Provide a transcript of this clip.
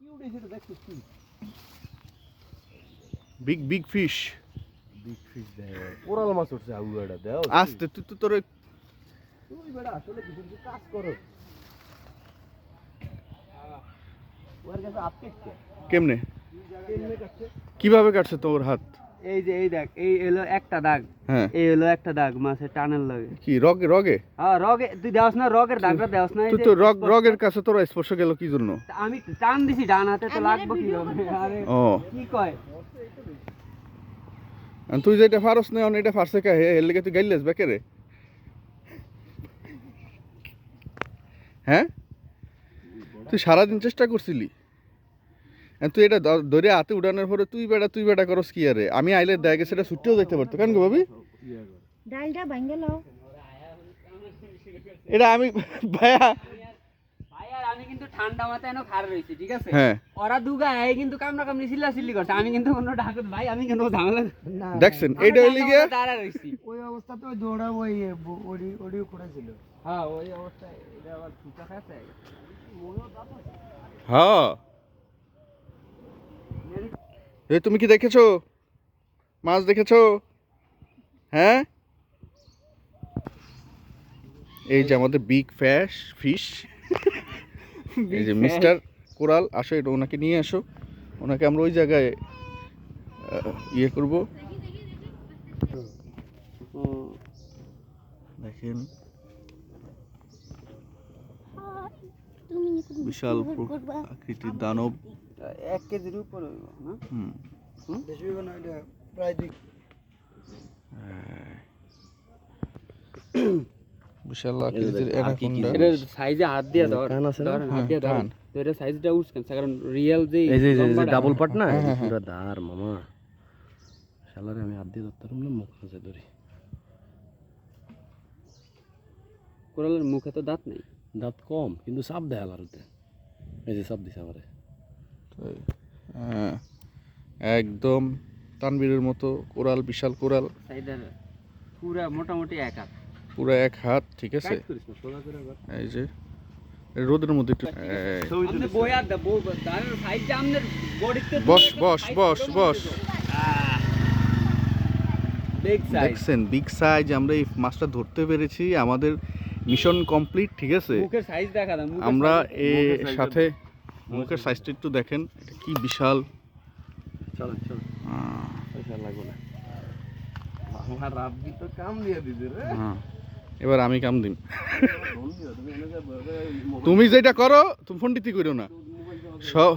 কি উঠেছে এটা দেখছিস কি big big fish big fish দেয় কোরাল মাছ উঠছে আগুয়াটা দেও আস্তে তুই তো তোর তুই বেড়া আসলে কিছু কিছু কাজ করো। ওর কাছে কেমনে? কেমনে কাটছে? কীভাবে কাটছে তোর হাত? এই যে এই দেখ এই হলো একটা দাগ। হ্যাঁ। এই হলো একটা দাগ মাছের টানের লাগে। কি রগে রগে? হ্যাঁ রগে তুই দেওয়াস না রগের দাগটা দেওয়াস না তুই তো রগ রগের কাছে তোর স্পর্শ গেল কি জন্য? আমি টান দিছি ডান হাতে তো লাগবো কি হবে আরে ও। কি কয়? আর তুই যেটা ফারস না এটা ফারসে কা? হে এর লেগে তুই গাইলেস বেকে রে। হ্যাঁ? তুই সারাদিন চেষ্টা করছিলি? তুই এটা ধরে হাতে উড়ানোর পরে তুই বেড়া তুই বেড়া করস কি আরে? আমি আইলে দেখে সেটা ছুটিও দেখতে পারতো। কেন গো ভাবি? ডালটা ভাঙ্গে লাও। এটা আমি ভাইয়া। ভাই আমি কিন্তু ঠান্ডা মাথায় এনে খার রইছি ঠিক আছে? হ্যাঁ। ওরা দুগা এই কিন্তু কামড়া কামড়ি সিল্লা সিল্লি করছে। আমি কিন্তু কোনো ডাকুত ভাই আমি কিন্তু ঝামেলা না। দেখছেন এইটা হইলে গিয়ে দাঁড়া রইছি ওই অবস্থাতে ওই দৌড়া ওই ওডি ওডিও করেছিল হ্যাঁ ওই অবস্থায়। এটা আবার ছুটা খাচ্ছে হ্যাঁ। এই তুমি কি দেখেছ? মাছ দেখেছ? হ্যাঁ? এই যে আমাদের বিগ ফ্যাশ ফিশ এই যে মিস্টার কোরাল আসো এটা ওনাকে নিয়ে আসো। ওনাকে আমরা ওই জায়গায় ইয়ে করব। দেখেন। বিশাল আকৃতির দানব। এক কেজির উপর হইব না? বেশি হবে না এটা প্রায় দুই বিশাল আকৃতির অ্যানাকোন্ডা এটা সাইজে হাত দিয়ে ধর টান আছে না? ধর, হাত দিয়ে ধর। তো এটা সাইজটা উঠছেন কারণ রিয়েল যে এই যে লম্বাটা- ডাবল পাট না? হ্যাঁ, হ্যাঁ, পুরো দার মামা। শালারে আমি হাত দিয়ে ধরতাম না মুখ কাছে ধরি। কোরালের মুখে তো দাঁত নেই। দাঁত কম কিন্তু সাপ দেয় আলারতে এই যে সাপ দিছে আমারে। হ্যাঁ, একদম তানবীরের মতো কোরাল বিশাল কোরাল। পুরা মোটামুটি এক হাত। পুরো এক হাত ঠিক আছে। এই যে রোদের মধ্যে একটু বস বস বস বস। সাইজ দেখছেন বিগ সাইজ আমরা এই মাছটা ধরতে পেরেছি আমাদের মিশন কমপ্লিট ঠিক আছে? আমরা এ সাথে মুখের সাইজটা একটু দেখেন এটা কি বিশাল। হ্যাঁ। এবার আমি কাম দিন তুমি যেটা করো তুমি ফোনটিতে করো না। সব।